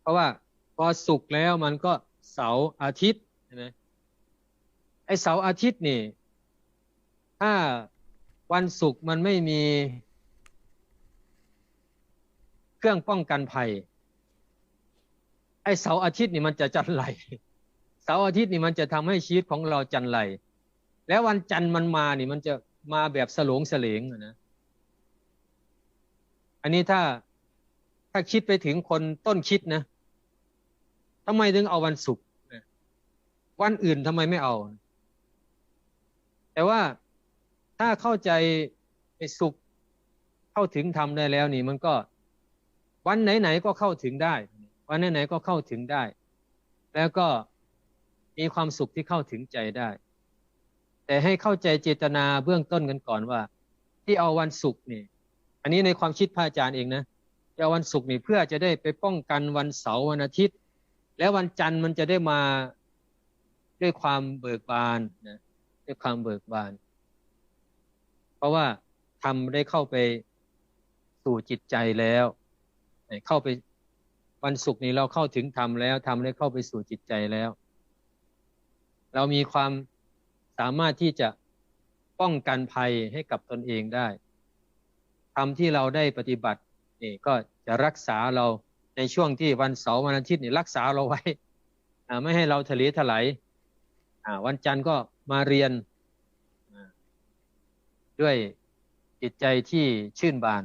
เพราะว่าพอสุกแล้วมันก็เสาร์อาทิตย์ใช่ไหมไอเสาร์อาทิตย์นี่ ถ้าวันศุกร์มันไม่มี เครื่องป้องกันภัย ไอเสาร์อาทิตย์นี่มันจะจันไหลเสาร์อาทิตย์นี่มันจะทำให้ชีวิตของเราจันไหล แล้ววันจันทร์มันมานี่มันจะมาแบบสลงเสลงนะอันนี้ถ้า ถ้าคิดไปถึงคนต้นคิดนะทำไมถึงเอาวันศุกร์นะวันอื่นทำไมไม่เอา แต่ว่าถ้าเข้าใจไอ้สุขเข้าถึงทำได้แล้วนี่ มันก็วันไหนๆก็เข้าถึงได้ วันไหนๆก็เข้าถึงได้ แล้วก็มีความสุขที่เข้าถึงใจได้ แต่ให้เข้าใจเจตนาเบื้องต้นกันก่อนว่า ที่เอาวันศุกร์นี่ อันนี้ในความคิดพระอาจารย์เองนะ จะวันศุกร์นี่เพื่อจะได้ไปป้องกันวันเสาร์วันอาทิตย์ แล้ววันจันทร์มันจะได้มาด้วยความเบิกบานนะด้วยความเบิกบาน เพราะว่าทำได้เข้าไปสู่จิตใจแล้วเข้าไปวันศุกร์นี้เราเข้าถึงธรรมแล้วทำได้เข้าไปสู่จิตใจแล้ว เรามีความสามารถที่จะป้องกันภัยให้กับตนเองได้ทำที่เราได้ปฏิบัติ นี่ก็จะรักษาเราในช่วงที่วันเสาร์วันอาทิตย์นี่รักษาเราไว้ไม่ให้เราทะเลถลายวันจันทร์ก็มาเรียนด้วยจิตใจที่ชื่นบาน